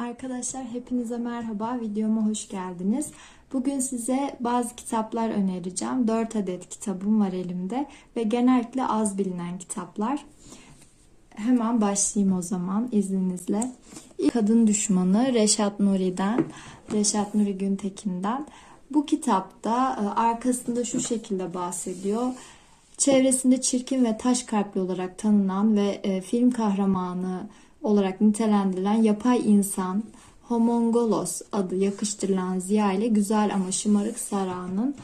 Arkadaşlar hepinize merhaba. Videoma hoş geldiniz. Bugün size bazı kitaplar önereceğim. 4 adet kitabım var elimde ve genellikle az bilinen kitaplar. Hemen başlayayım o zaman izninizle. Kadın Düşmanı Reşat Nuri'den, Reşat Nuri Güntekin'den. Bu kitapta e, arkasında şu şekilde bahsediyor. Çevresinde çirkin ve taş kalpli olarak tanınan ve e, film kahramanı olarak nitelendirilen yapay insan Homongolos adı yakıştırılan Ziya ile güzel ama şımarık Sara'nın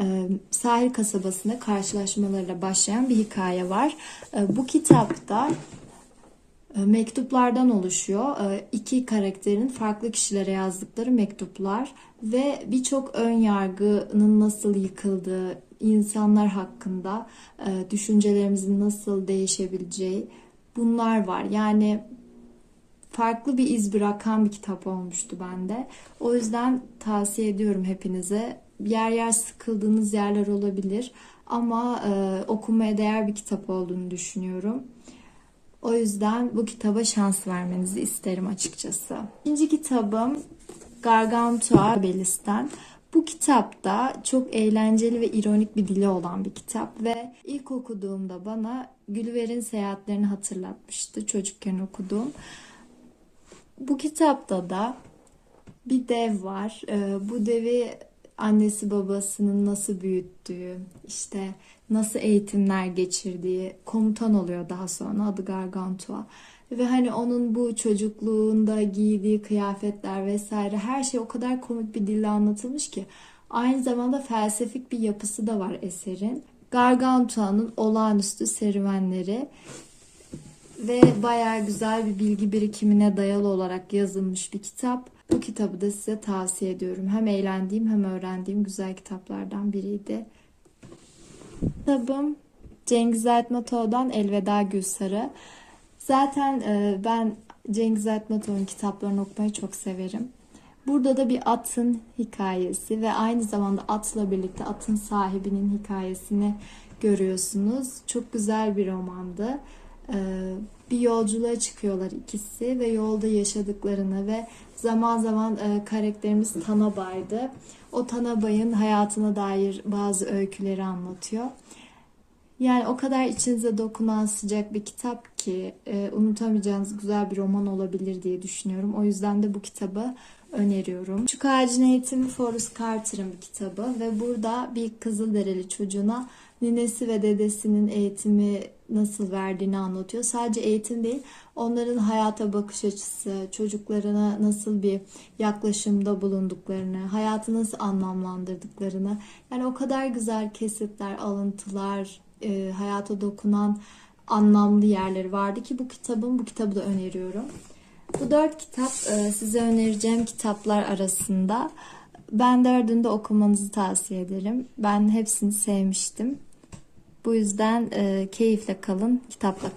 e, sahil kasabasında karşılaşmalarıyla başlayan bir hikaye var. E, bu kitapta e, mektuplardan oluşuyor. İki karakterin farklı kişilere yazdıkları mektuplar ve birçok ön yargının nasıl yıkıldığı, insanlar hakkında düşüncelerimizin nasıl değişebileceği bunlar var. Yani farklı bir iz bırakan bir kitap olmuştu bende. O yüzden tavsiye ediyorum hepinize. Yer yer sıkıldığınız yerler olabilir ama e, okumaya değer bir kitap olduğunu düşünüyorum. O yüzden bu kitaba şans vermenizi isterim açıkçası. İkinci kitabım Gargantua Belis'ten. Bu kitapta çok eğlenceli ve ironik bir dili olan bir kitap ve ilk okuduğumda bana Gülver'in seyahatlerini hatırlatmıştı çocukken okuduğum. Bu kitapta da bir dev var. Ee, bu devi annesi babasının nasıl büyüttüğü, işte nasıl eğitimler geçirdiği komutan oluyor daha sonra adı Gargantua. Ve hani onun bu çocukluğunda giydiği kıyafetler vesaire her şey o kadar komik bir dille anlatılmış ki aynı zamanda felsefik bir yapısı da var eserin. Gargantua'nın olağanüstü serüvenleri ve bayağı güzel bir bilgi birikimine dayalı olarak yazılmış bir kitap. Bu kitabı da size tavsiye ediyorum. Hem eğlendiğim hem öğrendiğim güzel kitaplardan biriydi. Kitabım Cengiz Aytmatoğlu'dan Elveda Gülsarı. Zaten e, ben Cengiz Aytmatoğlu'nun kitaplarını okumayı çok severim. Burada da bir atın hikayesi ve aynı zamanda atla birlikte atın sahibinin hikayesini görüyorsunuz. Çok güzel bir romandı. Ee, bir yolculuğa çıkıyorlar ikisi ve yolda yaşadıklarını ve zaman zaman e, karakterimiz Tanabay'dı. O Tanabay'ın hayatına dair bazı öyküleri anlatıyor. Yani o kadar içinize dokunan sıcak bir kitap ki e, unutamayacağınız güzel bir roman olabilir diye düşünüyorum. O yüzden de bu kitabı öneriyorum. Küçük Ağacın Eğitimi Forrest Carter'ın bir kitabı ve burada bir Kızılderili çocuğuna ninesi ve dedesinin eğitimi nasıl verdiğini anlatıyor. Sadece eğitim değil, onların hayata bakış açısı, çocuklarına nasıl bir yaklaşımda bulunduklarını, hayatı nasıl anlamlandırdıklarını. Yani o kadar güzel kesitler, alıntılar, e, hayata dokunan anlamlı yerleri vardı ki bu kitabın bu kitabı da öneriyorum. Bu dört kitap e, size önereceğim kitaplar arasında. Ben dördünü de okumanızı tavsiye ederim. Ben hepsini sevmiştim. Bu yüzden e, keyifle kalın, kitapla kalın.